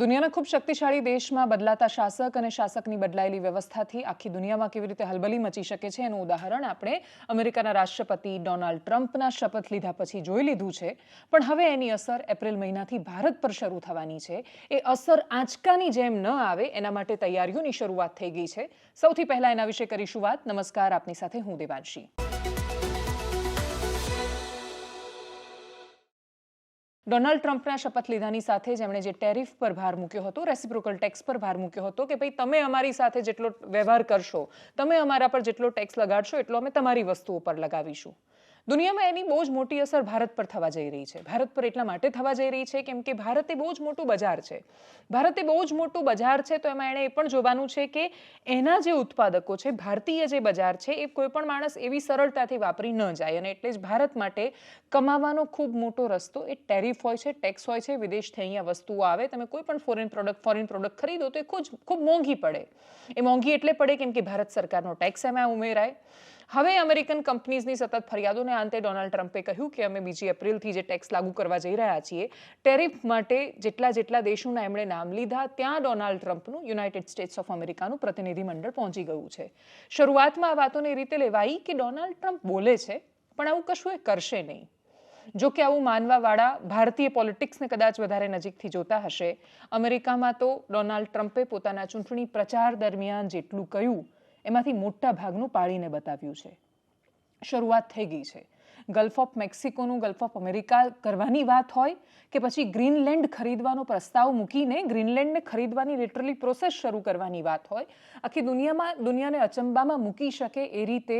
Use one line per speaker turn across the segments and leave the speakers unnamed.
દુનિયાના ખૂબ શક્તિશાળી દેશમાં બદલાતા શાસક અને શાસકની બદલાયેલી વ્યવસ્થાથી આખી દુનિયામાં કેવી રીતે હલબલી મચી શકે છે એનું ઉદાહરણ આપણે અમેરિકાના રાષ્ટ્રપતિ ડોનાલ્ડ ટ્રમ્પના શપથ લીધા પછી જોઈ લીધું છે. પણ હવે એની અસર એપ્રિલ મહિનાથી ભારત પર શરૂ થવાની છે. એ અસર આંચકાની જેમ ન આવે એના માટે તૈયારીઓની શરૂઆત થઈ ગઈ છે. સૌથી પહેલા એના વિશે કરીશું વાત. નમસ્કાર. આપની સાથે હું દેવાંશી. ડોનાલ્ડ ટ્રમ્પના શપથ લીધાની સાથે જ એમણે જે ટેરિફ પર ભાર મૂક્યો હતો, રેસિપ્રોકલ ટેક્સ પર ભાર મૂક્યો હતો કે ભાઈ તમે અમારી સાથે જેટલો વ્યવહાર કરશો, તમે અમારા પર જેટલો ટેક્સ લગાડશો એટલો અમે તમારી વસ્તુઓ પર લગાવીશું. દુનિયામાં એની બહુ જ મોટી અસર ભારત પર થવા જઈ રહી છે. ભારત પર એટલા માટે થવા જઈ રહી છે કેમ કે ભારત એ બહુ જ મોટું બજાર છે. ભારત એ બહુ જ મોટું બજાર છે તો એમાં એણે એ પણ જોવાનું છે કે એના જે ઉત્પાદકો છે, ભારતીય જે બજાર છે એ કોઈ પણ માણસ એવી સરળતાથી વાપરી ન જાય અને એટલે જ ભારત માટે કમાવાનો ખૂબ મોટો રસ્તો એ ટેરિફ હોય છે, ટેક્સ હોય છે, વિદેશથી અહીંયા વસ્તુઓ આવે, તમે કોઈ પણ ફોરેન પ્રોડક્ટ ફોરેન પ્રોડક્ટ ખરીદો તો એ ખૂબ ખૂબ મોંઘી પડે. એ મોંઘી એટલે પડે કેમ કે ભારત સરકારનો ટેક્સ એમાં ઉમેરાય. હવે અમેરિકન કંપનીઝની સતત ફરિયાદોને અંતે ડોનાલ્ડ ટ્રમ્પે કહ્યું કે અમે બીજી એપ્રિલથી જે ટેક્સ લાગુ કરવા જઈ રહ્યા છીએ, ટેરિફ માટે જેટલા જેટલા દેશોના એમણે નામ લીધા, ત્યાં ડોનાલ્ડ ટ્રમ્પનું યુનાઇટેડ સ્ટેટ્સ ઓફ અમેરિકાનું પ્રતિનિધિમંડળ પહોંચી ગયું છે. શરૂઆતમાં આ વાતોને એ રીતે લેવાઈ કે ડોનાલ્ડ ટ્રમ્પ બોલે છે, પણ આવું કશું એ કરશે નહીં. જો કે આવું માનવાવાળા ભારતીય પોલિટિક્સને કદાચ વધારે નજીકથી જોતા હશે. અમેરિકામાં તો ડોનાલ્ડ ટ્રમ્પે પોતાના ચૂંટણી પ્રચાર દરમિયાન જેટલું કહ્યું એમાંથી મોટા ભાગનું પાળીને બતાવ્યું છે. શરૂઆત થઈ ગઈ છે. ગલ્ફ ઓફ મેક્સિકોનું, ગલ્ફ ઓફ અમેરિકા કરવાની વાત હોય કે પછી ગ્રીનલેન્ડ ખરીદવાનો પ્રસ્તાવ મૂકીને ગ્રીનલેન્ડને ખરીદવાની લિટરલી પ્રોસેસ શરૂ કરવાની વાત હોય, આખી દુનિયામાં, દુનિયાને અચંબામાં મૂકી શકે એ રીતે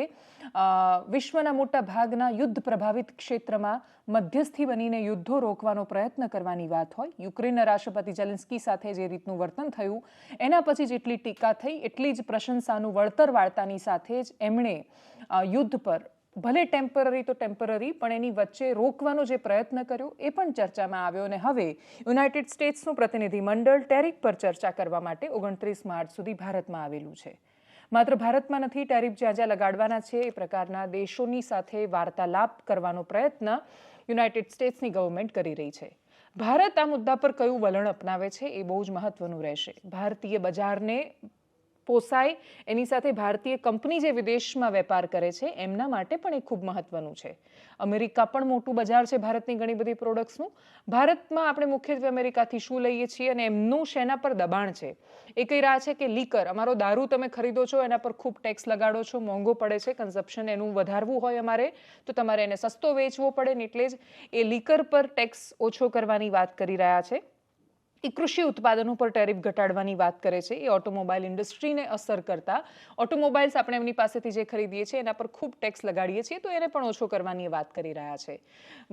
વિશ્વના મોટા ભાગના યુદ્ધ પ્રભાવિત ક્ષેત્રમાં મધ્યસ્થી બનીને યુદ્ધો રોકવાનો પ્રયત્ન કરવાની વાત હોય. યુક્રેનના રાષ્ટ્રપતિ જેલેન્સ્કી સાથે જે રીતનું વર્તન થયું, એના પછી જેટલી ટીકા થઈ, એટલી જ પ્રશંસાનું વળતર વાળતાની સાથે જ એમણે યુદ્ધ પર ભલે ટેમ્પરરી તો ટેમ્પરરી પણ એની વચ્ચે રોકવાનો જે પ્રયત્ન કર્યો એ પણ ચર્ચામાં આવ્યો અને હવે યુનાઇટેડ સ્ટેટ્સનું પ્રતિનિધિ મંડળ ટેરિફ પર ચર્ચા કરવા માટે ઓગણત્રીસ માર્ચ સુધી ભારતમાં આવેલું છે. માત્ર ભારતમાં નથી, ટેરિફ જ્યાં જ્યાં લગાડવાના છે એ પ્રકારના દેશોની સાથે વાર્તાલાપ કરવાનો પ્રયત્ન યુનાઇટેડ સ્ટેટ્સની ગવર્મેન્ટ કરી રહી છે. ભારત આ મુદ્દા પર કયું વલણ અપનાવે છે એ બહુ જ મહત્વનું રહેશે. ભારતીય બજારને પોસાય. એની સાથે ભારતીય કંપની જે વિદેશમાં વેપાર કરે છે, એમના માટે પણ એ ખૂબ મહત્વનું છે. અમેરિકા પણ મોટું બજાર છે ભારતની ઘણી બધી પ્રોડક્ટ્સનું ભારતમાં આપણે મુખ્યત્વે અમેરિકાથી શું લઈએ છીએ અને એમનું શેના પર દબાણ છે? એ કહી રહ્યા છે કે લીકર? અમારો દારૂ તમે ખરીદો છો, એના પર ખૂબ ટેક્સ લગાડો છો, મોંઘો પડે છે કન્ઝપ્શન એનું વધારવું હોય અમારે, તો તમારે એને સસ્તો વેચવો પડે ને એટલે જ એ લીકર પર ટેક્સ ઓછો કરવાની વાત કરી રહ્યા છે. એ કૃષિ ઉત્પાદનો પર ટેરિફ ઘટાડવાની વાત કરે છે. એ ઓટોમોબાઈલ ઇન્ડસ્ટ્રીને અસર કરતા ઓટોમોબાઈલ્સ આપણે એમની પાસેથી જે ખરીદીએ છીએ એના પર ખૂબ ટેક્સ લગાડીએ છીએ, તો એને પણ ઓછો કરવાની વાત કરી રહ્યા છે.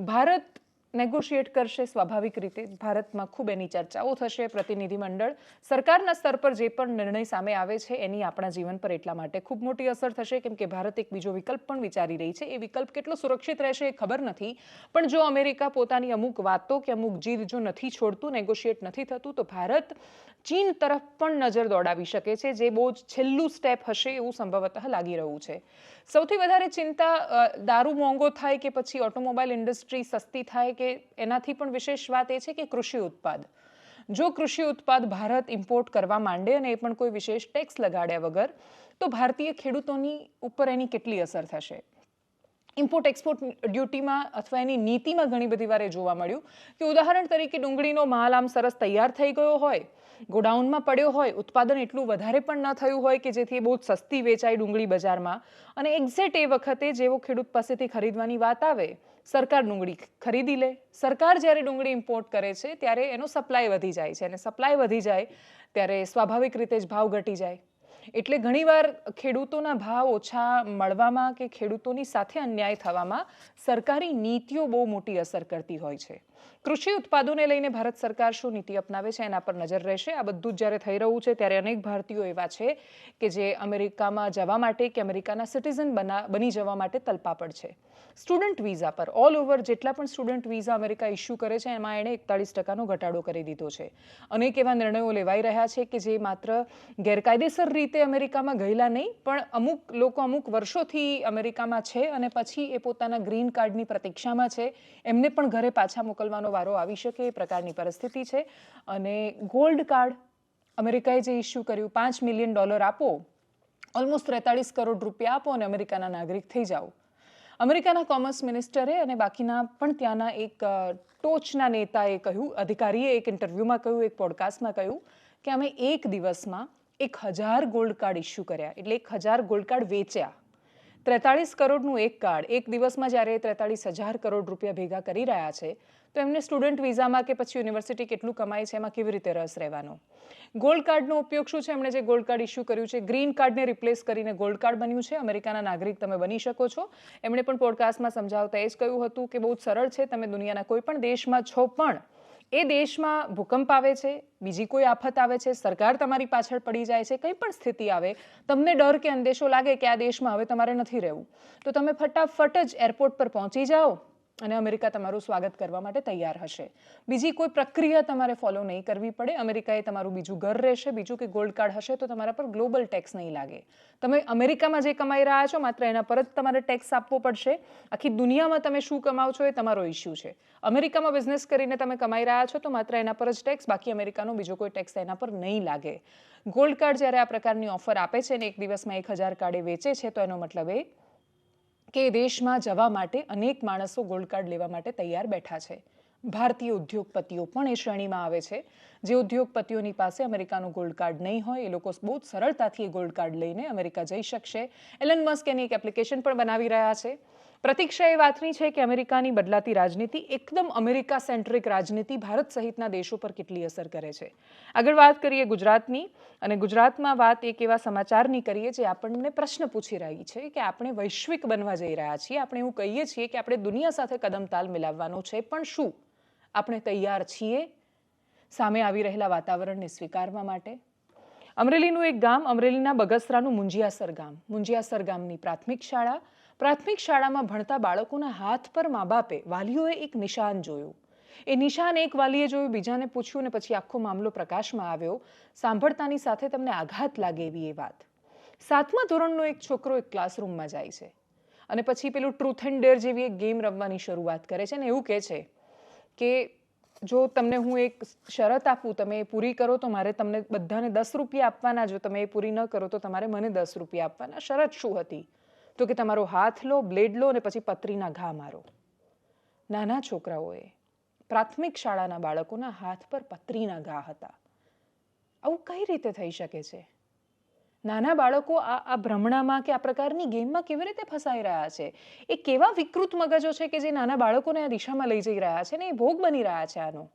ભારત નેગોશિએટ કરશે સ્વાભાવિક રીતે. ભારતમાં ખૂબ એની ચર્ચાઓ થશે. પ્રતિનિધિમંડળ સરકારના સ્તર પર જે પણ નિર્ણય સામે આવે છે એની આપણા જીવન પર એટલા માટે ખૂબ મોટી અસર થશે. કેમ કે ભારત એક બીજો વિકલ્પ પણ વિચારી રહી છે. એ વિકલ્પ કેટલો સુરક્ષિત રહેશે એ ખબર નથી. પણ જો અમેરિકા પોતાની અમુક વાતો કે અમુક જીદ જો નથી છોડતું નેગોશિએટ નથી થતું, તો ભારત ચીન તરફ પણ નજર દોડાવી શકે છે, જે બહુ જ છેલ્લું સ્ટેપ હશે એવું સંભવતઃ લાગી રહ્યું છે. સૌથી વધારે ચિંતા દારૂ મોંઘો થાય કે પછી ઓટોમોબાઈલ ઇન્ડસ્ટ્રી સસ્તી થાય કે એનાથી પણ વિશેષ વાત એ છે કે કૃષિ ઉત્પાદ. જો કૃષિ ઉત્પાદ ભારત ઇમ્પોર્ટ કરવા માંડે અને એ પણ કોઈ વિશેષ ટેક્સ લગાડ્યા વગર, તો ભારતીય ખેડૂતોની ઉપર એની કેટલી અસર થશે? ઇમ્પોર્ટ એક્સપોર્ટ ડ્યુટીમાં અથવા એની નીતિમાં ઘણી બધી વાર જોવા મળ્યું કે ઉદાહરણ તરીકે ડુંગળીનો માલ આમ સરસ તૈયાર થઈ ગયો હોય, ગોડાઉનમાં પડ્યો હોય, ઉત્પાદન એટલું વધારે પણ ન થયું હોય કે જેથી બહુ સસ્તી વેચાય ડુંગળી બજારમાં. અને એક્ઝેક્ટ એ વખતે જેવો ખેડૂત પાસેથી ખરીદવાની વાત આવે સરકાર ડુંગળી ખરીદી લે. સરકાર જ્યારે ડુંગળી ઇમ્પોર્ટ કરે છે, ત્યારે એનો સપ્લાય વધી જાય છે. અને સપ્લાય વધી જાય, ત્યારે સ્વાભાવિક રીતે જ ભાવ ઘટી જાય. એટલે ઘણીવાર ખેડૂતોના ભાવ ઓછા મળવામાં કે ખેડૂતોની સાથે અન્યાય થવામાં સરકારી નીતિઓ બહુ મોટી અસર કરતી હોય છે. કૃષિ ઉત્પાદનોને લઈને ભારત સરકાર શું નીતિ અપનાવે છે એના પર નજર રહેશે. આ બધું જ જ્યારે થઈ રહ્યું છે ત્યારે અનેક ભારતીયો એવા છે કે જે અમેરિકામાં જવા માટે કે અમેરિકાના સિટીઝન બના, બની જવા માટે તલપાપડ છે. સ્ટુડન્ટ વિઝા પર, ઓલ ઓવર જેટલા પણ સ્ટુડન્ટ વિઝા અમેરિકા ઇસ્યુ કરે છે, એમાં એણે એકતાળીસ ટકાનો ઘટાડો કરી દીધો છે. અનેક એવા નિર્ણયો લેવાઈ રહ્યા છે કે જે માત્ર ગેરકાયદેસર રીતે અમેરિકામાં ગયેલા નહીં, પણ અમુક લોકો અમુક વર્ષોથી અમેરિકામાં છે અને પછી એ પોતાના ગ્રીન કાર્ડની પ્રતીક્ષામાં છે. એમને પણ ઘરે પાછા મોકલવા ચાલવાનો વારો આવી શકે એ પ્રકારની પરિસ્થિતિ છે. અને ગોલ્ડ કાર્ડ અમેરિકાએ જે ઇસ્યુ કર્યું, પાંચ મિલિયન ડોલર આપો, ઓલમોસ્ટ ત્રેતાળીસ કરોડ રૂપિયા આપો અને અમેરિકાના નાગરિક થઈ જાઓ. અમેરિકાના કોમર્સ મિનિસ્ટરે અને બાકીના પણ ત્યાંના એક ટોચના નેતાએ કહ્યું, અધિકારીએ એક ઇન્ટરવ્યૂમાં કહ્યું, એક પોડકાસ્ટમાં કહ્યું કે અમે એક દિવસમાં એક હજાર ગોલ્ડ કાર્ડ ઇસ્યુ કર્યા, એટલે એક હજાર ગોલ્ડ કાર્ડ વેચ્યા. ત્રેતાળીસ કરોડનું એક કાર્ડ, એક દિવસમાં જ્યારે ત્રેતાળીસ હજાર કરોડ રૂપિયા ભેગા કરી રહ્યા છે તો એમને સ્ટુડન્ટ વિઝામાં કે પછી યુનિવર્સિટી કેટલું કમાય છે, એમાં કેવી રીતે રસ રહેવાનો? ગોલ્ડ કાર્ડનો ઉપયોગ શું છે? એમણે જે ગોલ્ડ કાર્ડ ઇસ્યુ કર્યું છે ગ્રીન કાર્ડને રિપ્લેસ કરીને ગોલ્ડ કાર્ડ બન્યું છે. અમેરિકાના નાગરિક તમે બની શકો છો. એમણે પણ પોડકાસ્ટમાં સમજાવતા એ જ કહ્યું હતું કે બહુ સરળ છે, તમે દુનિયાના કોઈ પણ દેશમાં છો પણ એ દેશમાં ભૂકંપ આવે છે, બીજી કોઈ આફત આવે છે, સરકાર તમારી પાછળ પડી જાય છે, કંઈ પણ સ્થિતિ આવે, તમને ડર કે અંદેશો લાગે કે આ દેશમાં હવે તમારે નથી રહેવું. તો તમે ફટાફટ જ એરપોર્ટ પર પહોંચી જાઓ. અને અમેરિકા તમારું સ્વાગત કરવા માટે તૈયાર હશે. બીજી કોઈ પ્રક્રિયા તમારે ફોલો નહીં કરવી પડે. અમેરિકાએ તમારું બીજું ઘર રહેશે. બીજું કે ગોલ્ડ કાર્ડ હશે તો તમારા પર ગ્લોબલ ટેક્સ નહીં લાગે. તમે અમેરિકામાં જે કમાઈ રહ્યા છો, માત્ર એના પર જ તમારે ટેક્સ આપવો પડશે. આખી દુનિયામાં તમે શું કમાવ છો એ તમારો ઇસ્યુ છે. અમેરિકામાં બિઝનેસ કરીને તમે કમાઈ રહ્યા છો તો માત્ર એના પર જ ટેક્સ બાકી અમેરિકાનો બીજો કોઈ ટેક્સ એના પર નહીં લાગે. ગોલ્ડ કાર્ડ જ્યારે આ પ્રકારની ઓફર આપે છે ને એક દિવસમાં એક હજાર કાર્ડે વેચે છે, તો એનો મતલબ એ કે દેશમાં જવા માટે અનેક માણસો ગોલ્ડ કાર્ડ લેવા માટે તૈયાર બેઠા છે. ભારતીય ઉદ્યોગપતિઓ પણ એ શ્રેણીમાં આવે છે. જે ઉદ્યોગપતિઓની પાસે અમેરિકાનું ગોલ્ડ કાર્ડ નહીં હોય, એ લોકો બહુ સરળતાથી એ ગોલ્ડ કાર્ડ લઈને અમેરિકા જઈ શકશે. એલન મસ્ક એની એક એપ્લિકેશન પણ બનાવી રહ્યા છે. પ્રતીક્ષા એ વાતની છે કે અમેરિકાની બદલાતી રાજનીતિ એકદમ અમેરિકા સેન્ટ્રિક રાજનીતિ ભારત સહિતના દેશો પર કેટલી અસર કરે છે. આગળ વાત કરીએ ગુજરાતની અને ગુજરાતમાં વાત એક એવા સમાચારની કરીએ જે આપણને પ્રશ્ન પૂછી રહી છે કે આપણે વૈશ્વિક બનવા જઈ રહ્યા છીએ. આપણે એવું કહીએ છીએ કે આપણે દુનિયા સાથે કદમ તાલ મિલાવવાનો છે, પણ શું? આપણે તૈયાર છીએ સામે આવી રહેલા વાતાવરણને સ્વીકારવા માટે? અમરેલીનું એક ગામ અમરેલીના બગસરાનું મુંજિયાસર ગામ. મુંજિયાસર ગામની પ્રાથમિક શાળા પ્રાથમિક શાળામાં ભણતા બાળકોના હાથ પર મા બાપે વાલીઓએ એક નિશાન જોયું. એ નિશાન એક વાલીએ જોયું, બીજાને પૂછ્યું ને પછી આખો મામલો પ્રકાશમાં આવ્યો. સાંભળતાની સાથે તમને આઘાત લાગે એવી એ વાત. સાતમા ધોરણનો એક છોકરો એક ક્લાસરૂમમાં જાય છે અને પછી પેલું ટ્રુથ એન્ડ ડેર જેવી એક ગેમ રમવાની શરૂઆત કરે છે ને એવું કહે છે કે જો તમને હું એક શરત આપું, તમે એ પૂરી કરો તો મારે તમને બધાને દસ રૂપિયા આપવાના, જો તમે એ પૂરી ન કરો તો તમારે મને દસ રૂપિયા આપવાના. શરત શું હતી? તો કે તમારો હાથ લો, બ્લેડ લો અને પછી પતરીના ઘા મારો. નાના છોકરાઓએ પ્રાથમિક શાળાના બાળકોના હાથ પર પતરીના ઘા હતા. આવું કઈ રીતે થઈ શકે છે? નાના બાળકો આ આ ભ્રમણામાં કે આ પ્રકારની ગેમમાં કેવી રીતે ફસાઈ રહ્યા છે? એ કેવા વિકૃત મગજો છે કે જે નાના બાળકોને આ દિશામાં લઈ જઈ રહ્યા છે ને એ ભોગ બની રહ્યા છે આનો?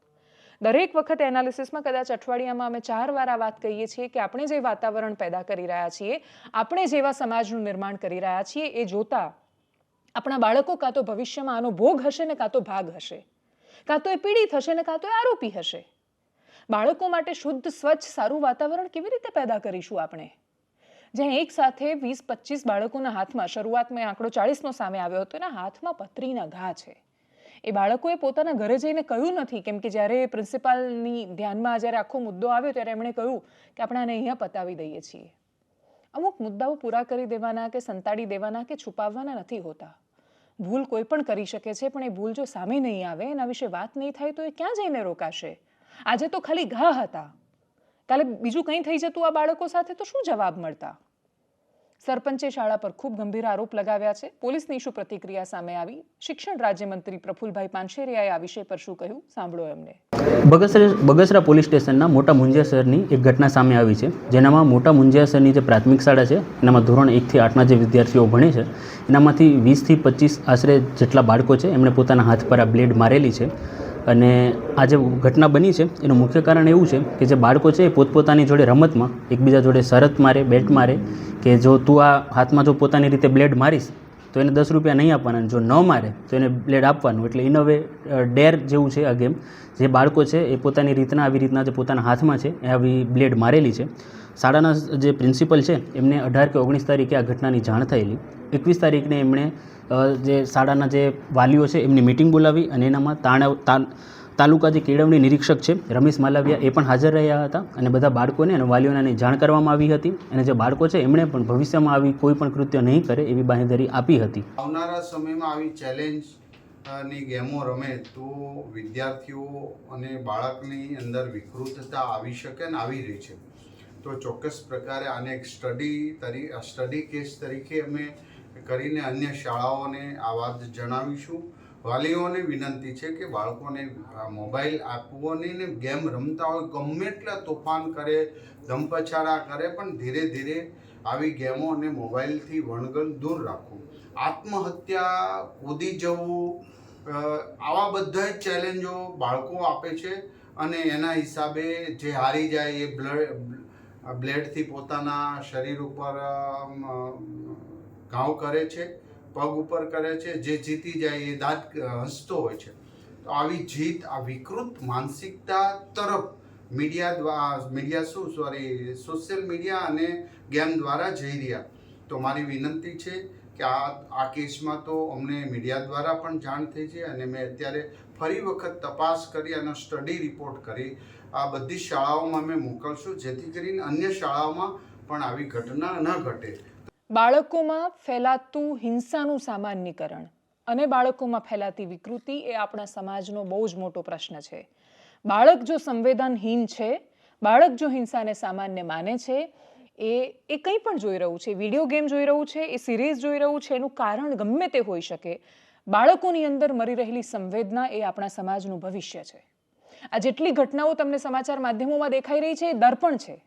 દરેક વખત એનાલિસિસમાં કદાચ અઠવાડિયામાં અમે ચાર વાર આ વાત કહીએ છીએ કે આપણે જે વાતાવરણ પેદા કરી રહ્યા છીએ, આપણે જેવા સમાજનું નિર્માણ કરી રહ્યા છીએ, એ જોતા આપણા બાળકો કાં તો ભવિષ્યમાં આનો ભોગ હશે ને કાં તો ભાગ હશે. કાં તો એ પીડિત હશે ને કાં તો એ આરોપી હશે. બાળકો માટે શુદ્ધ, સ્વચ્છ, સારું વાતાવરણ કેવી રીતે પેદા કરીશું આપણે? જ્યાં એક સાથે વીસ, પચીસ બાળકોના હાથમાં શરૂઆતમાં આંકડો ચાળીસનો સામે આવ્યો હતો, એના હાથમાં પથરીના ઘા છે. એ બાળકોએ પોતાના ઘરે જઈને કહ્યું નથી, કેમ કે જ્યારે પ્રિન્સિપાલની ધ્યાનમાં જ્યારે આખો મુદ્દો આવ્યો ત્યારે એમણે કહ્યું કે આપણે આને અહીંયા પતાવી દઈએ છીએ. અમુક મુદ્દાઓ પૂરા કરી દેવાના કે સંતાડી દેવાના કે છુપાવવાના નથી હોતા. ભૂલ કોઈ પણ કરી શકે છે, પણ એ ભૂલ જો સામે નહીં આવે, એના વિશે વાત નહીં થાય તો એ ક્યાં જઈને રોકાશે? આજે તો ખાલી ઘા હતા. કાલે બીજું કંઈ થઈ જતું આ બાળકો સાથે તો શું જવાબ મળતા? સરપંચે શાળા પર ખૂબ ગંભીર આરોપ લગાવ્યા છે. પોલીસની શું પ્રતિક્રિયા સામે આવી. શિક્ષણ રાજ્યમંત્રી પ્રફુલભાઈ પાનશેરિયાએ આ વિષય પર શું કહ્યું? સાંભળો એમને.
બગસરા બગસરા પોલીસ સ્ટેશનના મોટા મુંજિયાસરની એક ઘટના સામે આવી છે, જેનામાં મોટા મુંજિયાસરની જે પ્રાથમિક શાળા છે, એનામાં ધોરણ એકથી આઠના જે વિદ્યાર્થીઓ ભણે છે, એનામાંથી વીસથી પચીસ આશરે જેટલા બાળકો છે, એમણે પોતાના હાથ પર આ બ્લેડ મારેલી છે. અને આ જે ઘટના બની છે, એનું મુખ્ય કારણ એવું છે કે જે બાળકો છે એ પોતપોતાની જોડે રમતમાં, એકબીજા જોડે શરત મારે, બેટ મારે, કે જો તું આ હાથમાં જો પોતાની રીતે બ્લેડ મારીશ, તો એને દસ રૂપિયા નહીં આપવાના જો ન મારે, તો એને બ્લેડ આપવાનું. એટલે ઇન વે ડેર જેવું છે આ ગેમ જે બાળકો છે એ પોતાની રીતના, આવી રીતના જે પોતાના હાથમાં છે, એ આવી બ્લેડ મારેલી છે. શાળાના જે પ્રિન્સિપલ છે, એમને અઢાર કે ઓગણીસ તારીખે આ ઘટનાની જાણ થયેલી. એકવીસ તારીખને એમણે જે શાળાના જે વાલીઓ છે, એમની મિટિંગ બોલાવી અને એનામાં તાણાવ તાલુકા જે કેળવણી નિરીક્ષક છે, રમેશ માલવિયા, એ પણ હાજર રહ્યા હતા અને બધા બાળકોને અને વાલીઓને જાણ કરવામાં આવી હતી અને જે બાળકો છે, એમણે પણ ભવિષ્યમાં આવી કોઈ પણ કૃત્ય નહીં કરે એવી બાંહેધરી આપી હતી.
આવનારા સમયમાં આવી ચેલેન્જની ગેમો રમે તો વિદ્યાર્થીઓ અને બાળકની અંદર વિકૃતતા આવી શકે ને આવી રહી છે. તો ચોક્કસ પ્રકારે આને એક સ્ટડી તરી સ્ટડી કેસ તરીકે અમે કરીને અન્ય શાળાઓને આ વાત જણાવીશું. વાલીઓને વિનંતી છે કે બાળકોને મોબાઈલ આપવો નહીં ને ગેમ રમતા હોય, ગમે એટલા તોફાન કરે ધમપછાડા કરે, પણ ધીરે ધીરે આવી ગેમો અને મોબાઈલથી વણગણ દૂર રાખવું. આત્મહત્યા કૂદી જવું આવા બધા જ ચેલેન્જો બાળકો આપે છે અને એના હિસાબે જે હારી જાય એ બ્લડ, બ્લેડથી પોતાના શરીર ઉપર ઘાવ કરે છે, પગ ઉપર કરે છે, જે જીતી જાય એ દાંત હસતો હોય છે. તો આવી જીત, આ વિકૃત માનસિકતા તરફ મીડિયા દ્વારા મીડિયા શું સોરી સોશિયલ મીડિયા અને ગેમ દ્વારા જઈ રહ્યા. તો મારી વિનંતી છે કે આ આ કેસમાં તો અમને મીડિયા દ્વારા પણ જાણ થઈ છે અને મેં અત્યારે ફરી વખત તપાસ કરી અને સ્ટડી રિપોર્ટ કરી. આ બધી શાળાઓમાં મેં મોકલશું, જેથી કરીને અન્ય શાળાઓમાં પણ આવી ઘટના ન ઘટે.
બાળકોમાં ફેલાતું હિંસાનું સામાન્યકરણ અને બાળકોમાં ફેલાતી વિકૃતિ એ આપણા સમાજનો બહુ જ મોટો પ્રશ્ન છે. બાળક જો સંવેદનહીન છે, બાળક જો હિંસાને સામાન્ય માને છે, એ એ કંઈ પણ જોઈ રહ્યું છે, વીડિયો ગેમ જોઈ રહ્યું છે, એ સિરીઝ જોઈ રહ્યું છે, એનું કારણ ગમે તે હોઈ શકે, બાળકોની અંદર મરી રહેલી સંવેદના એ આપણા સમાજનું ભવિષ્ય છે. આ જેટલી ઘટનાઓ તમને સમાચાર માધ્યમોમાં દેખાઈ રહી છે, એ દર્પણ છે.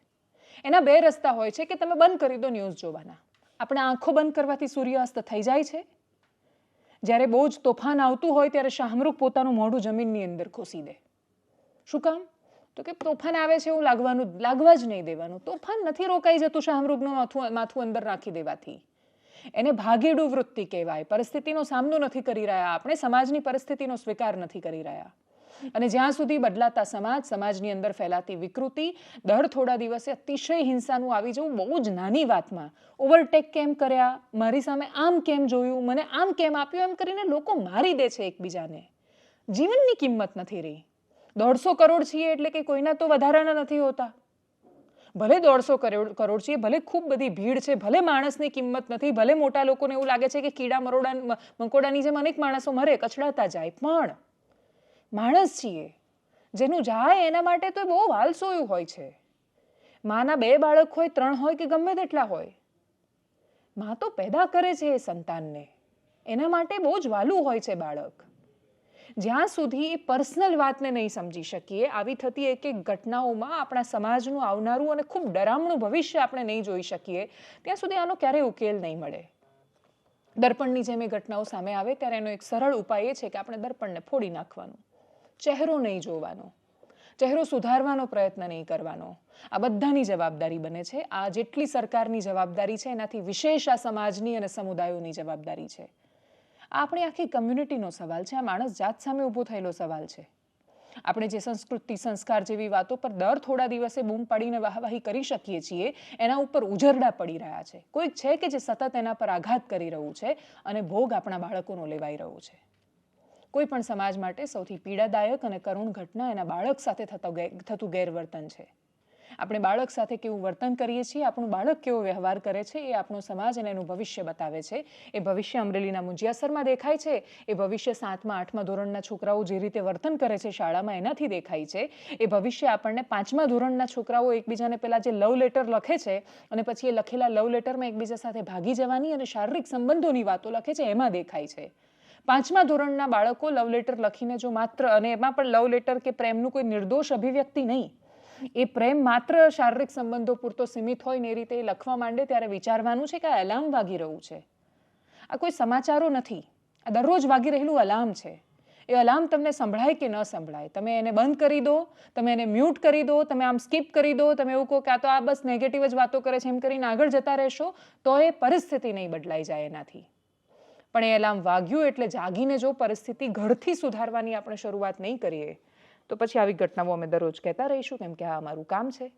એના બે રસ્તા હોય છે કે તમે બંધ કરી દો ન્યૂઝ જોવાના. આપણે આંખો બંધ કરવાથી સૂર્યાસ્ત થઈ જાય છે. જ્યારે બહુ જ તોફાન આવતું હોય ત્યારે શાહમૃગ પોતાનું મોઢું જમીનની અંદર ખોસી દે. શું કામ? તો કે તોફાન આવે છે એવું લાગવાનું લાગવા જ નહીં દેવાનું. તોફાન નથી રોકાઈ જતું શાહમૃગનું માથું માથું અંદર રાખી દેવાથી. એને ભાગેડુ વૃત્તિ કહેવાય. પરિસ્થિતિનો સામનો નથી કરી રહ્યા. આપણે સમાજની પરિસ્થિતિનો સ્વીકાર નથી કરી રહ્યા. અને જ્યાં સુધી બદલાતા સમાજ, સમાજની અંદર ફેલાતી વિકૃતિ, દર થોડા દિવસે અતિશય હિંસાનું આવી જવું બહુ જ નાની વાતમાં. ઓવરટેક કેમ કર્યા? મારી સામે આમ કેમ જોયું? મને આમ કેમ આપ્યું? એમ કરીને લોકો મારી દે છે એકબીજાને. જીવનની કિંમત નથી રહી. દોઢસો કરોડ છીએ એટલે કે કોઈના તો વધારાના નથી હોતા. ભલે દોઢસો કરોડ કરોડ છીએ, ભલે ખૂબ બધી ભીડ છે, ભલે માણસની કિંમત નથી, ભલે મોટા લોકોને એવું લાગે છે કે કીડા મરોડા મકોડાની જેમ અનેક માણસો મરે, કચડાતા જાય, પણ માણસ છીએ જેનું જાય એના માટે તો બહુ વાલસોયું હોય છે. માના બે બાળક હોય, ત્રણ હોય કે ગમે તેટલા હોય. મા તો પેદા કરે છે એ સંતાનને. એના માટે બહુ જ વાલું હોય છે બાળક. જ્યાં સુધી એ પર્સનલ વાતને નહીં સમજી શકીએ, આવી થતી એક એક ઘટનાઓમાં આપણા સમાજનું આવનારું અને ખૂબ ડરામણું ભવિષ્ય આપણે નહીં જોઈ શકીએ, ત્યાં સુધી આનો ક્યારેય ઉકેલ નહીં મળે. દર્પણની જેમ એ ઘટનાઓ સામે આવે, ત્યારે એનો એક સરળ ઉપાય એ છે કે આપણે દર્પણને ફોડી નાખવાનું. ચહેરો નહીં જોવાનો. ચહેરો સુધારવાનો પ્રયત્ન નહીં કરવાનો. આ બધાની જવાબદારી બને છે. આ જેટલી સરકારની જવાબદારી છે, એનાથી વિશેષ આ સમાજની અને સમુદાયોની જવાબદારી છે. આ આપણી આખી કમ્યુનિટીનો સવાલ છે. આ માણસ જાત સામે ઊભો થયેલો સવાલ છે. આપણે જે સંસ્કૃતિ, સંસ્કાર જેવી વાતો પર દર થોડા દિવસે બૂમ પાડીને વાહવાહી કરી શકીએ છીએ, એના ઉપર ઉજરડા પડી રહ્યા છે. કોઈક છે કે જે સતત એના પર આઘાત કરી રહ્યું છે અને ભોગ આપણા બાળકોનો લેવાઈ રહ્યો છે. કોઈ પણ સમાજ માટે સૌથી પીડાદાયક અને કરુણ ઘટના એના બાળક સાથે થતો થતું ગેરવર્તન છે. આપણે બાળક સાથે કેવું વર્તન કરીએ છીએ, આપણું બાળક કેવો વ્યવહાર કરે છે, એ આપણો સમાજ અને એનું ભવિષ્ય બતાવે છે. એ ભવિષ્ય અમરેલીના મુંજિયાસરમાં દેખાય છે. એ ભવિષ્ય સાતમા, આઠમા ધોરણના છોકરાઓ જે રીતે વર્તન કરે છે શાળામાં એનાથી દેખાય છે. એ ભવિષ્ય આપણને પાંચમા ધોરણના છોકરાઓ એકબીજાને પહેલાં જે લવ લેટર લખે છે અને પછી એ લખેલા લવ લેટરમાં એકબીજા સાથે ભાગી જવાની અને શારીરિક સંબંધોની વાતો લખે છે, એમાં દેખાય છે. પાંચમા ધોરણના બાળકો લવ લેટર લખીને જો માત્ર, અને એમાં પણ લવ લેટર કે પ્રેમનું કોઈ નિર્દોષ અભિવ્યક્તિ નહીં, એ પ્રેમ માત્ર શારીરિક સંબંધો પૂરતો સીમિત હોય ને એ રીતે એ લખવા માંડે ત્યારે વિચારવાનું છે કે આ એલાર્મ વાગી રહ્યું છે. આ કોઈ સમાચારો નથી. આ દરરોજ વાગી રહેલું અલાર્મ છે. એ અલાર્મ તમને સંભળાય કે ન સંભળાય? તમે એને બંધ કરી દો, તમે એને મ્યુટ કરી દો, તમે આમ સ્કીપ કરી દો, તમે એવું કહો કે આ તો આ બસ નેગેટિવ જ વાતો કરે છે, એમ કરીને આગળ જતા રહેશો, તો એ પરિસ્થિતિ નહીં બદલાઈ જાય એનાથી. પણ એ એલાર્મ વાગ્યું એટલે જાગીને જો પરિસ્થિતિ ઘરથી સુધારવાની આપણે શરૂઆત નહીં કરીએ, તો પછી આવી ઘટનાઓ અમે દરરોજ કહેતા રહીશું, કેમ કે આ અમારું કામ છે.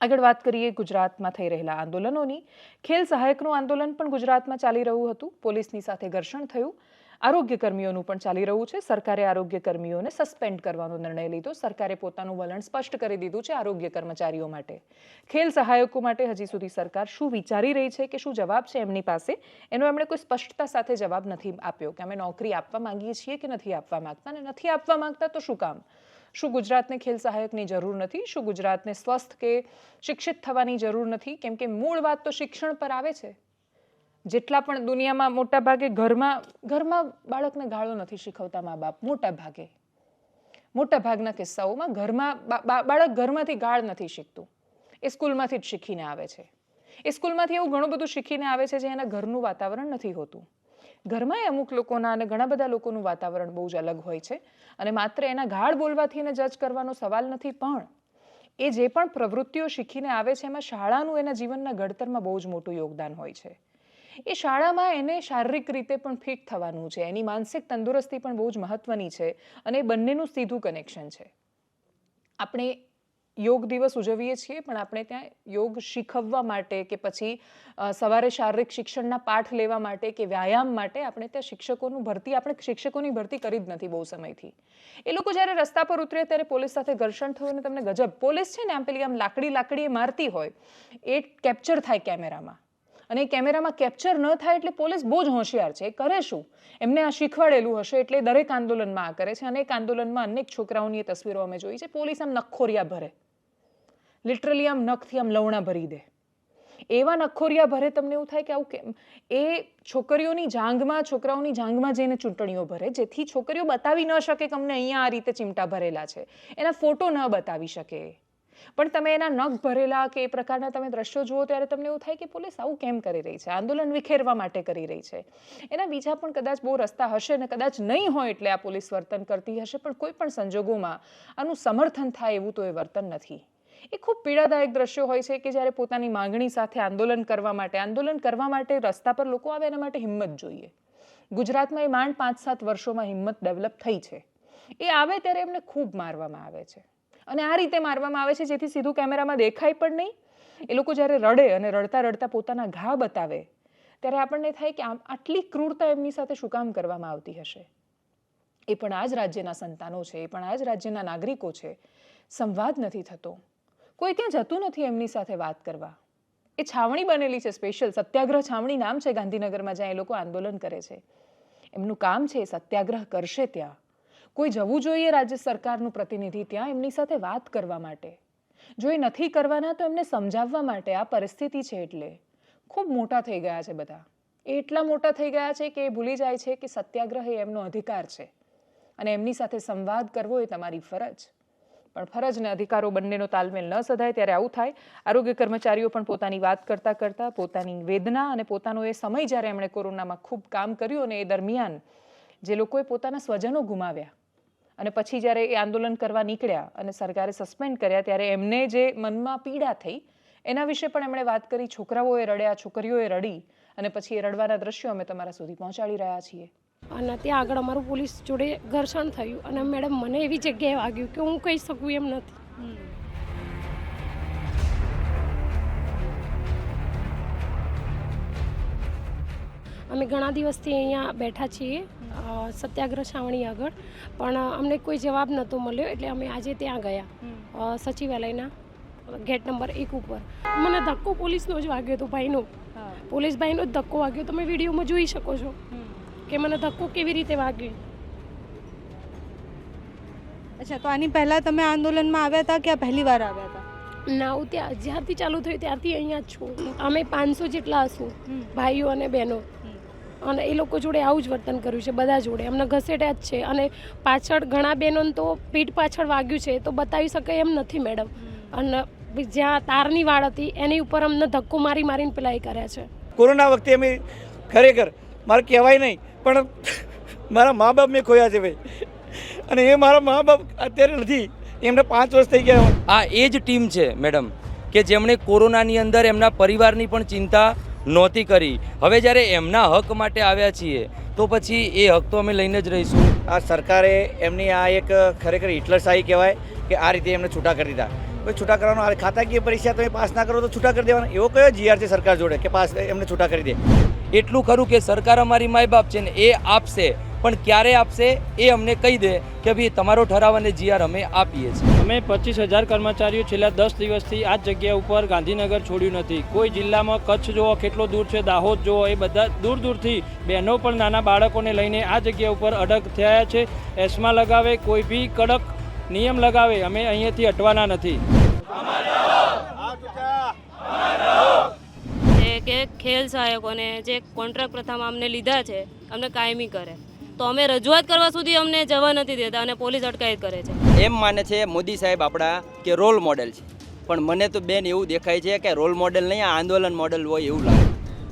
આગળ વાત કરીએ ગુજરાતમાં થઈ રહેલા આંદોલનોની. ખેલ સહાયકનું આંદોલન પણ ગુજરાતમાં ચાલી રહ્યું હતું. પોલીસની સાથે ઘર્ષણ થયું. આરોગ્ય કર્મીઓનું પણ ચાલી રહ્યું છે. સરકારે આરોગ્ય કર્મીઓને સસ્પેન્ડ કરવાનો નિર્ણય લીધો. સરકારે પોતાનું વલણ સ્પષ્ટ કરી દીધું છે આરોગ્ય કર્મચારીઓ માટે. ખેલ સહાયકો માટે હજી સુધી સરકાર શું વિચારી રહી છે કે શું જવાબ છે એમની પાસે, એનો એમણે કોઈ સ્પષ્ટતા સાથે જવાબ નથી આપ્યો કે અમે નોકરી આપવા માંગીએ છીએ કે નથી આપવા માંગતા અને નથી આપવા માંગતા તો શું કામ? શું ગુજરાતને ખેલ સહાયકની જરૂર નથી? શું ગુજરાતને સ્વસ્થ કે શિક્ષિત થવાની જરૂર નથી? કેમ કે મૂળ વાત તો શિક્ષણ પર આવે છે. જેટલા પણ દુનિયામાં મોટા ભાગે ઘરમાં ઘરમાં બાળકને ગાળો નથી શીખવતા મા બાપ મોટા ભાગે મોટા ભાગના કિસ્સાઓમાં ઘરમાં બાળક ઘરમાંથી ગાળ નથી શીખતું. એ સ્કૂલમાંથી જ શીખીને આવે છે. એ સ્કૂલમાંથી એવું ઘણું બધું શીખીને આવે છે જે એના ઘરનું વાતાવરણ નથી હોતું. ઘરમાં અમુક લોકોના અને ઘણા બધા લોકોનું વાતાવરણ બહુ જ અલગ હોય છે અને માત્ર એના ગાળ બોલવાથી એને જજ કરવાનો સવાલ નથી, પણ એ જે પણ પ્રવૃત્તિઓ શીખીને આવે છે એમાં શાળાનું એના જીવનના ઘડતરમાં બહુ જ મોટું યોગદાન હોય છે. એ શાળામાં એને શારીરિક રીતે પણ ફિટ થવાનું છે. એની માનસિક તંદુરસ્તી પણ બહુ જ મહત્વની છે અને બંનેનું સીધું કનેક્શન છે. આપણે યોગ દિવસ ઉજવીએ છીએ, પણ આપણે ત્યાં યોગ શીખવવા માટે કે પછી સવારે શારીરિક શિક્ષણના પાઠ લેવા માટે કે વ્યાયામ માટે આપણે ત્યાં શિક્ષકોનું ભરતી, આપણે શિક્ષકોની ભરતી કરી જ નથી બહુ સમયથી. એ લોકો જ્યારે રસ્તા પર ઉતરે ત્યારે પોલીસ સાથે ઘર્ષણ થયું અને તમને ગજબ. પોલીસ છે ને આમ પેલી આમ લાકડી લાકડીએ મારતી હોય, એ કેપ્ચર થાય કેમેરામાં. અને કેમેરામાં કેપ્ચર ન થાય એટલે પોલીસ બહુ જ હોશિયાર છે. કરે શું? એમને આ શીખવાડેલું હશે એટલે દરેક આંદોલનમાં આ કરે છે. અનેક આંદોલનમાં અનેક છોકરાઓની એ તસવીરો અમે જોઈ છે. પોલીસ આમ નખોરિયા ભરે. લિટરલી આમ નખથી આમ લવણા ભરી દે. એવા નખોરિયા ભરે તમને એવું થાય કે આવું કેમ? એ છોકરીઓની જાંગમાં છોકરાઓની જાંગમાં જઈને ચૂંટણીઓ ભરે, જેથી છોકરીઓ બતાવી ન શકે કે અમને અહીંયા આ રીતે ચીમટા ભરેલા છે. એના ફોટો ન બતાવી શકે. પણ તમે એના નખ ભરેલા કે એ પ્રકારના તમે દ્રશ્યો જુઓ ત્યારે તમને એવું થાય કે પોલીસ આવું કેમ કરી રહી છે? આંદોલન વિખેરવા માટે કરી રહી છે. એના બીજા પણ કદાચ બહુ રસ્તા હશે ને કદાચ નહીં હોય એટલે આ પોલીસ વર્તન કરતી હશે, પણ કોઈ પણ સંજોગોમાં આનું સમર્થન થાય એવું તો એ વર્તન નથી. એ ખૂબ પીડાદાયક દ્રશ્યો હોય છે કે જ્યારે પોતાની માંગણી સાથે આંદોલન કરવા માટે, આંદોલન કરવા માટે રસ્તા પર લોકો આવે એના માટે હિંમત જોઈએ. ગુજરાતમાં એ માંડ પાંચ સાત વર્ષોમાં હિંમત ડેવલપ થઈ છે. એ આવે ત્યારે એમને ખૂબ મારવામાં આવે છે. અને આ રીતે મારવામાં આવે છે, જેથી સીધું કેમેરામાં દેખાય પણ નહીં. એ લોકો જ્યારે રડે અને રડતા રડતા પોતાના ઘા બતાવે, ત્યારે આપણને થાય કે આમ આટલી ક્રૂરતા એમની સાથે શું કામ કરવામાં આવતી હશે? એ પણ આ જ રાજ્યના સંતાનો છે, એ પણ આ જ રાજ્યના નાગરિકો છે. સંવાદ નથી થતો. કોઈ ત્યાં જતું નથી એમની સાથે વાત કરવા. એ છાવણી બનેલી છે સ્પેશિયલ. સત્યાગ્રહ છાવણી નામ છે ગાંધીનગરમાં, જ્યાં એ લોકો આંદોલન કરે છે. એમનું કામ છે સત્યાગ્રહ કરશે ત્યાં. કોઈ જવું જોઈએ રાજ્ય સરકારનું પ્રતિનિધિ ત્યાં એમની સાથે વાત કરવા માટે? જો એ નથી કરવાના, તો એમને સમજાવવા માટે આ પરિસ્થિતિ છે એટલે. ખૂબ મોટા થઈ ગયા છે બધા. એ એટલા મોટા થઈ ગયા છે કે એ ભૂલી જાય છે કે સત્યાગ્રહ એ એમનો અધિકાર છે. અને એમની સાથે સંવાદ કરવો એ તમારી ફરજ. પણ ફરજ અને અધિકારો બંનેનો તાલમેલ ન સધાય ત્યારે આવું થાય. આરોગ્ય કર્મચારીઓ પણ પોતાની વાત કરતા કરતા, પોતાની વેદના અને પોતાનો એ સમય જ્યારે એમણે કોરોનામાં ખૂબ કામ કર્યું અને એ દરમિયાન જે લોકોએ પોતાના સ્વજનો ગુમાવ્યા અને પછી જ્યારે એ આંદોલન કરવા નીકળ્યા અને સરકારે સસ્પેન્ડ કર્યા, ત્યારે એમને જે મનમાં પીડા થઈ, એના વિશે પણ એમણે વાત કરી. છોકરાઓએ રડ્યા, છોકરીઓએ રડી અને પછી એ રડવાના દ્રશ્યો અમે તમારા સુધી પહોંચાડી રહ્યા છીએ.
અને ત્યાં આગળ અમારું પોલીસ જોડે ઘર્ષણ થયું અને મેડમ મને એવી જગ્યાએ વાગ્યું કે હું કહી શકું એમ નથી. અમે ઘણા દિવસથી અહીંયા બેઠા છીએ. સત્યાગ્રહ છાવણી આગળ. પણ અમને કોઈ જવાબ નહોતો મળ્યો એટલે અમે આજે ત્યાં ગયા. સચિવાલયના ગેટ નંબર એક ઉપર. મને ધક્કો પોલીસનો જ વાગ્યો હતો ભાઈનો. પોલીસ ભાઈનો જ ધક્કો વાગ્યો. તમે વિડીયોમાં જોઈ શકો છો કે મને ધક્કો કેવી રીતે વાગ્યો.
અચ્છા તો આની પહેલાં તમે આંદોલનમાં આવ્યા હતા કે પહેલી વાર આવ્યા હતા?
ના હું ત્યાં જ્યારથી ચાલુ થયું ત્યારથી અહીંયા જ છું. અમે પાંચસો જેટલા હશું ભાઈઓ અને બહેનો. અને એ લોકો જોડે આવું જ વર્તન કર્યું છે બધા જોડે. અમને ઘસેટ્યા જ છે. અને પાછળ ઘણા બહેનોને તો પીઠ પાછળ વાગ્યું છે તો બતાવી શકાય એમ નથી મેડમ. અને જ્યાં તારની વાળ હતી એની ઉપર અમને ધક્કો મારી મારીને પેલા એ કર્યા છે.
કોરોના વખતે અમે ખરેખર મારે કહેવાય નહીં પણ મારા મા બાપ મેં ખોયા છે ભાઈ. અને એ મારા મા બાપ અત્યારે નથી એમને પાંચ વર્ષ થઈ ગયા.
આ એ જ ટીમ છે મેડમ કે જેમણે કોરોનાની અંદર એમના પરિવારની પણ ચિંતા નહોતી કરી. હવે જ્યારે એમના હક માટે આવ્યા છીએ, તો પછી એ હક તો અમે લઈને જ રહીશું.
આ સરકારે એમની આ એક ખરેખર હિટલરશાહી કહેવાય કે આ રીતે એમને છૂટા કરી દીધા. કોઈ છૂટા કરવાનો ખાતાકીય પરીક્ષા તમે પાસ ના કરો તો છૂટા કરી દેવાના. એવો કયો જીઆર સરકાર જોડે કે પાસ, એમને છૂટા કરી દે?
એટલું ખરું કે સરકાર અમારી માય બાપ છે ને એ આપશે, પણ ક્યારે આપશે એ અમને કહી દે કે ભાઈ તમારો ઠરાવ અને જીઆર અમે આપીએ છીએ.
અમે પચીસ હજાર કર્મચારીઓ છેલ્લા દસ દિવસથી આ જગ્યા ઉપર ગાંધીનગર છોડ્યું નથી. કોઈ જિલ્લામાં કચ્છ જુઓ, કેટલો દૂર છે, દાહોદ જુઓ, એ બધા દૂર દૂરથી બહેનો પણ નાના બાળકોને લઈને આ જગ્યા ઉપર અડગ થયા છે. એસમાં લગાવે, કોઈ બી કડક નિયમ લગાવે, અમે અહીંયાથી હટવાના નથી
છે કે ખેલ સહાયકોને જે કોન્ટ્રાક્ટ પ્રથામાં અમને લીધા છે અમને કાયમી કરે. તો અમે રજૂઆત કરવા સુધી અમને જવા નથી દેતા અને પોલીસ અટકાયત કરે છે.
એમ માને છે મોદી સાહેબ આપણા કે રોલ મોડેલ છે. પણ મને તો બેન એવું દેખાય છે કે રોલ મોડેલ નહીં આંદોલન મોડેલ હોય એવું લાગે.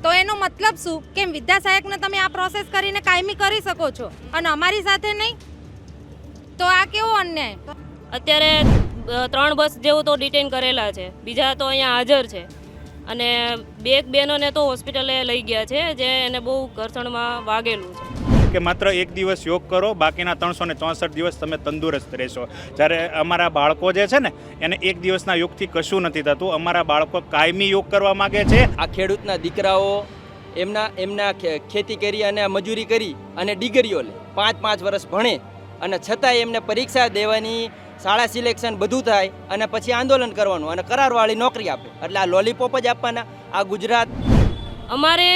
તો એનો મતલબ શું? કે વિદ્યા સહાયકને તમે આ પ્રોસેસ કરીને કાયમી કરી શકો છો? અને અમારી સાથે નહીં? તો આ કેવો અન્યાય?
અત્યારે ત્રણ બસ જેવું તો ડિટેન કરેલા છે. બીજા તો અહીંયા હાજર છે. અને બે એક બહેનોને તો હોસ્પિટલે લઈ ગયા છે જે એને બહુ ઘર્ષણમાં વાગેલું છે.
કે માત્ર એક દિવસ યોગ કરો બાકીના ત્રણસો ને ચોસઠ દિવસ તમે તંદુરસ્ત રહેશો. જ્યારે અમારા બાળકો જે છે ને એને એક દિવસના યોગથી કશું નથી થતું. અમારા બાળકો કાયમી યોગ કરવા માગે છે.
આ ખેડૂતના દીકરાઓ એમના એમના ખેતી કરી અને મજૂરી કરી અને ડિગ્રીઓ લે. પાંચ પાંચ વર્ષ ભણે અને છતાંય એમને પરીક્ષા દેવાની શાળા સિલેક્શન બધું થાય અને પછી આંદોલન કરવાનું અને કરારવાળી નોકરી આપે. એટલે આ લોલીપોપ જ આપવાના આ ગુજરાત.
અમારે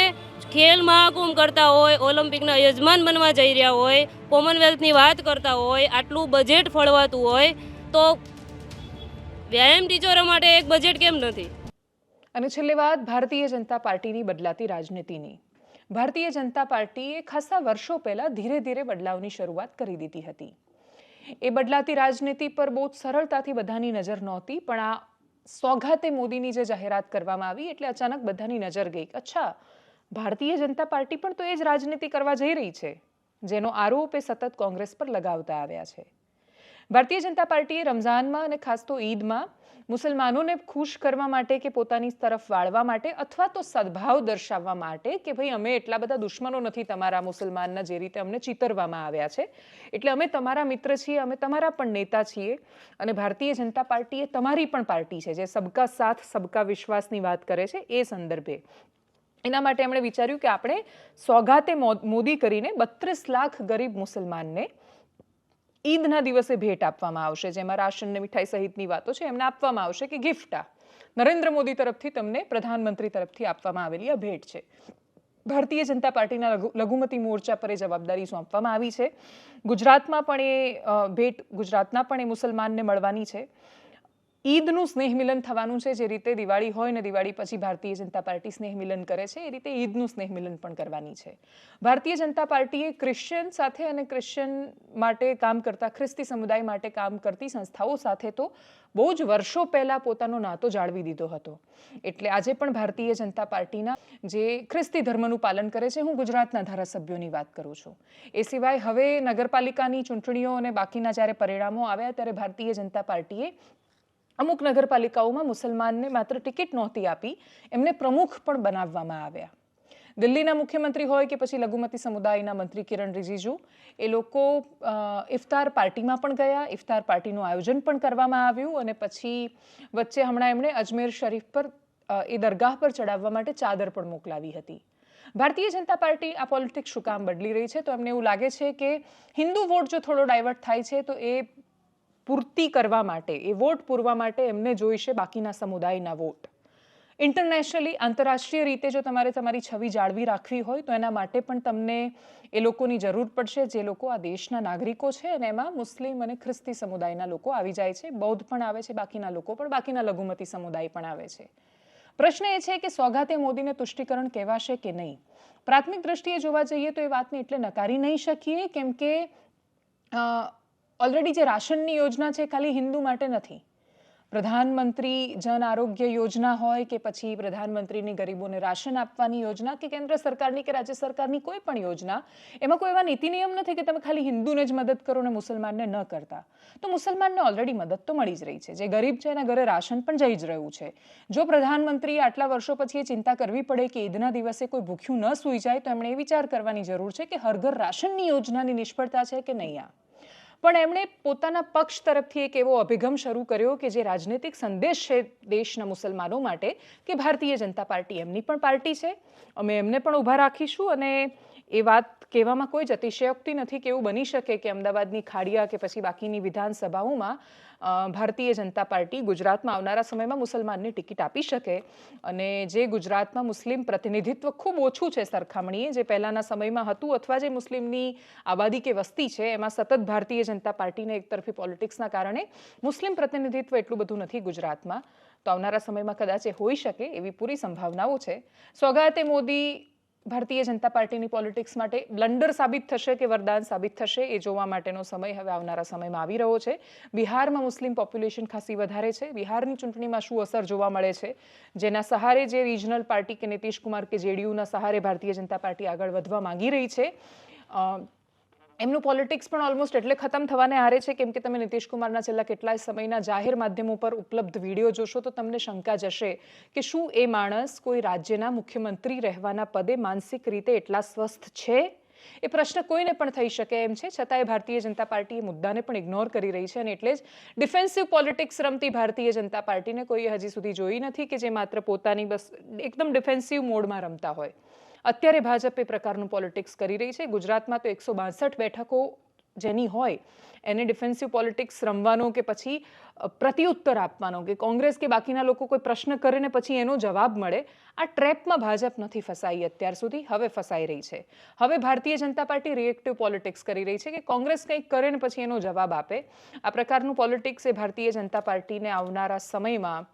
ખેલ મહાકુંભ કરતા હોય ઓલિમ્પિકના યજમાન બનવા જઈ રહ્યા હોય કોમનવેલ્થની વાત કરતા હોય આટલું બજેટ ફળવાતું હોય તો વ્યાયામ ટીચરો માટે એક બજેટ કેમ નથી?
અને છેલ્લે વાત ભારતીય જનતા પાર્ટીની બદલાતી રાજનીતિની. ભારતીય જનતા પાર્ટીએ ખાસા વર્ષો પહેલા ધીરે ધીરે બદલાવની શરૂઆત કરી દીધી હતી. એ બદલાતી રાજનીતિ પર બહુ સરળતાથી બધાની નજર નહોતી, પણ આ સોગાતે મોદીની જે જાહેરાત કરવામાં આવી એટલે અચાનક બધાની નજર ગઈ. અચ્છા, ભારતીય જનતા પાર્ટી પણ તો એ જ રાજનીતિ કરવા જઈ રહી છે, જેનો આરોપ એ સતત કોંગ્રેસ પર લગાવતા આવ્યા છે. ભારતીય જનતા પાર્ટીએ રમઝાનમાં અને ખાસ તો ઈદમાં મુસલમાનોને ખુશ કરવા માટે કે પોતાની તરફ વાળવા માટે અથવા તો સદભાવ દર્શાવવા માટે કે ભાઈ, અમે એટલા બધા દુશ્મનો નથી તમારા મુસલમાનના જે રીતે અમને ચિતરવામાં આવ્યા છે. એટલે અમે તમારા મિત્ર છીએ, અમે તમારા પણ નેતા છીએ અને ભારતીય જનતા પાર્ટી એ તમારી પણ પાર્ટી છે, જે સબકા સાથ, સબકા વિશ્વાસની વાત કરે છે એ સંદર્ભે. એના માટે એમણે વિચાર્યું કે આપણે સોગાતે મોદી કરીને બત્રીસ લાખ ગરીબ મુસલમાનને ઈદના દિવસે ભેટ આપવામાં આવશે, જેમાં રાશન મીઠાઈ સહિતની વાતો છે, એમને આપવામાં આવશે કે ગિફ્ટ નરેન્દ્ર મોદી તરફથી તમને પ્રધાનમંત્રી તરફથી આપવામાં આવેલી આ ભેટ છે. ભારતીય જનતા પાર્ટીના લઘુમતી મોરચા પર એ જવાબદારી સોંપવામાં આવી છે. ગુજરાતમાં પણ એ ભેટ ગુજરાતના પણ એ મુસલમાનને મળવાની છે. ઈદનું સ્નેહ મિલન થવાનું છે, જે રીતે દિવાળી હોય ને દિવાળી પછી ભારતીય જનતા પાર્ટી સ્નેહ મિલન કરે છે, એ રીતે ઈદનું સ્નેહ મિલન પણ કરવાની છે. ભારતીય જનતા પાર્ટીએ ક્રિશ્ચિયન સાથે અને ક્રિશ્ચિયન માટે કામ કરતા, ખ્રિસ્તી સમુદાય માટે કામ કરતી સંસ્થાઓ સાથે તો બહુ જ વર્ષો પહેલાં પોતાનો નાતો જાળવી દીધો હતો. એટલે આજે પણ ભારતીય જનતા પાર્ટીના જે ખ્રિસ્તી ધર્મનું પાલન કરે છે, હું ગુજરાતના ધારાસભ્યોની વાત કરું છું. એ સિવાય હવે નગરપાલિકાની ચૂંટણીઓ અને બાકીના જ્યારે પરિણામો આવ્યા, ત્યારે ભારતીય જનતા પાર્ટીએ અમુક નગરપાલિકાઓમાં મુસલમાનને માત્ર ટિકિટ નહોતી આપી, એમને પ્રમુખ પણ બનાવવામાં આવ્યા. દિલ્હીના મુખ્યમંત્રી હોય કે પછી લઘુમતી સમુદાયના મંત્રી કિરણ રિજિજુ, એ લોકો ઇફતાર પાર્ટીમાં પણ ગયા. ઇફતાર પાર્ટીનું આયોજન પણ કરવામાં આવ્યું અને પછી વચ્ચે હમણાં એમણે અજમેર શરીફ પર એ દરગાહ પર ચડાવવા માટે ચાદર પણ મોકલાવી હતી. ભારતીય જનતા પાર્ટી આ પોલિટિક્સ શું કામ બદલી રહી છે? તો એમને એવું લાગે છે કે હિન્દુ વોટ જો થોડો ડાયવર્ટ થાય છે, તો એ પૂર્તિ કરવા માટે, એ વોટ પૂરવા માટે એમને જોઈશે બાકીના સમુદાયના વોટ. ઇન્ટરનેશનલી આંતરરાષ્ટ્રીય રીતે જો તમારે તમારી છબી જાળવી રાખવી હોય, તો એના માટે પણ તમને એ લોકોની જરૂર પડશે, જે લોકો આ દેશના નાગરિકો છે અને એમાં મુસ્લિમ અને ખ્રિસ્તી સમુદાયના લોકો આવી જાય છે, બૌદ્ધ પણ આવે છે, બાકીના લોકો પણ, બાકીના લઘુમતી સમુદાય પણ આવે છે. પ્રશ્ન એ છે કે સોગાતે મોદીને તુષ્ટિકરણ કહેવાશે કે નહીં? પ્રાથમિક દ્રષ્ટિએ જોવા જઈએ તો એ વાતને એટલે નકારી નહીં શકીએ, કેમ કે ઓલરેડી જે રાશનની યોજના છે ખાલી હિન્દુ માટે નથી. પ્રધાનમંત્રી જન આરોગ્ય યોજના હોય કે પછી પ્રધાનમંત્રીની ગરીબોને રાશન આપવાની યોજના કે કેન્દ્ર સરકારની કે રાજ્ય સરકારની કોઈ પણ યોજના, એમાં કોઈ એવા નીતિ નિયમ નથી કે તમે ખાલી હિન્દુને જ મદદ કરો ને મુસલમાનને ન કરતા. તો મુસલમાનને ઓલરેડી મદદ તો મળી જ રહી છે. જે ગરીબ છે એના ઘરે રાશન પણ જઈ જ રહ્યું છે. જો પ્રધાનમંત્રી આટલા વર્ષો પછી એ ચિંતા કરવી પડે કે ઈદના દિવસે કોઈ ભૂખ્યું ન સૂઈ જાય, તો એમણે એ વિચાર કરવાની જરૂર છે કે હર ઘર રાશનની યોજનાની નિષ્ફળતા છે કે નહીં આ? પણ એમણે પોતાના પક્ષ તરફથી એક એવો અભિગમ શરૂ કર્યો કે જે રાજનૈતિક સંદેશ છે દેશના મુસલમાનો માટે કે ભારતીય જનતા પાર્ટી એમની પણ પાર્ટી છે. અમે એમને પણ ઊભા રાખીશું અને એ વાત કહેવામાં કોઈ જ અતિશયોક્તિ નથી કે એવું બની શકે કે અમદાવાદની ખાડિયા કે પછી બાકીની વિધાનસભાઓમાં ભારતીય જનતા પાર્ટી ગુજરાતમાં આવનારા સમયમાં મુસલમાનને ટિકિટ આપી શકે અને જે ગુજરાતમાં મુસ્લિમ પ્રતિનિધિત્વ ખૂબ ઓછું છે સરખામણીએ, જે પહેલાંના સમયમાં હતું અથવા જે મુસ્લિમની આબાદી કે વસ્તી છે, એમાં સતત ભારતીય જનતા પાર્ટીને એકતરફી પોલિટિક્સના કારણે મુસ્લિમ પ્રતિનિધિત્વ એટલું બધું નથી ગુજરાતમાં. તો આવનારા સમયમાં કદાચ એ હોઈ શકે એવી પૂરી સંભાવનાઓ છે. સોગાતે મોદી ભારતીય જનતા પાર્ટીની પોલિટિક્સ માટે બ્લન્ડર સાબિત થશે કે વરદાન સાબિત થશે એ જોવા માટેનો સમય હવે આવનારા સમયમાં આવી રહ્યો છે. બિહારમાં મુસ્લિમ પોપ્યુલેશન ખાસી વધારે છે. બિહારની ચૂંટણીમાં શું અસર જોવા મળે છે? જેના સહારે જે રિજનલ પાર્ટી કે નીતિશ કુમાર કે જેડીયુના સહારે ભારતીય જનતા પાર્ટી આગળ વધવા માંગી રહી છે. એમનું પોલિટિક્સ પણ ઓલમોસ્ટ એટલે ખતમ થવાને આરે છે, કેમ કે તમે નીતિશ કુમારના છેલ્લા કેટલાય સમયના જાહેર માધ્યમો પર ઉપલબ્ધ વીડિયો જોશો, તો તમને શંકા જશે કે શું એ માણસ કોઈ રાજ્યના મુખ્યમંત્રી રહેવાના પદે માનસિક રીતે એટલા સ્વસ્થ છે? એ પ્રશ્ન કોઈને પણ થઈ શકે એમ છે. છતાંય ભારતીય જનતા પાર્ટી એ મુદ્દાને પણ ઇગ્નોર કરી રહી છે અને એટલે જ ડિફેન્સિવ પોલિટિક્સ રમતી ભારતીય જનતા પાર્ટીને કોઈએ હજી સુધી જોઈ નથી કે જે માત્ર પોતાની બસ એકદમ ડિફેન્સિવ મોડમાં રમતા હોય. અત્યારે ભાજપ એ પ્રકારનું પોલિટિક્સ કરી રહી છે. ગુજરાતમાં તો એકસો બાસઠ બેઠકો જેની હોય, એને ડિફેન્સિવ પોલિટિક્સ રમવાનો કે પછી પ્રત્યુત્તર આપવાનો કે કોંગ્રેસ કે બાકીના લોકો કોઈ પ્રશ્ન કરે ને પછી એનો જવાબ મળે, આ ટ્રેપમાં ભાજપ નથી ફસાઈ અત્યાર સુધી, હવે ફસાઈ રહી છે. હવે Bharatiya Janata party reactive politics કરી રહી છે કે કોંગ્રેસ કંઈક કરે ને પછી એનો જવાબ આપે. આ પ્રકારનું પોલિટિક્સ એ ભારતીય જનતા પાર્ટીને આવનારા સમયમાં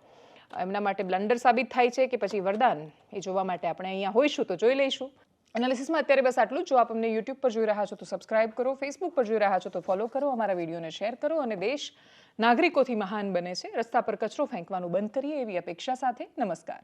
એમના માટે બ્લન્ડર સાબિત થાય છે કે પછી વરદાન એ જોવા માટે આપણે અહીંયા હોઈશું તો જોઈ લઈશું. એનાલિસિસમાં અત્યારે બસ આટલું જો. આપ અમને યુટ્યુબ પર જોઈ રહ્યા છો તો સબસ્ક્રાઇબ કરો ફેસબુક પર જોઈ રહ્યા છો તો ફોલો કરો, અમારા વિડીયોને શેર કરો અને દેશ નાગરિકોથી મહાન બને છે. રસ્તા પર કચરો ફેંકવાનું બંધ કરીએ એવી અપેક્ષા સાથે. નમસ્કાર.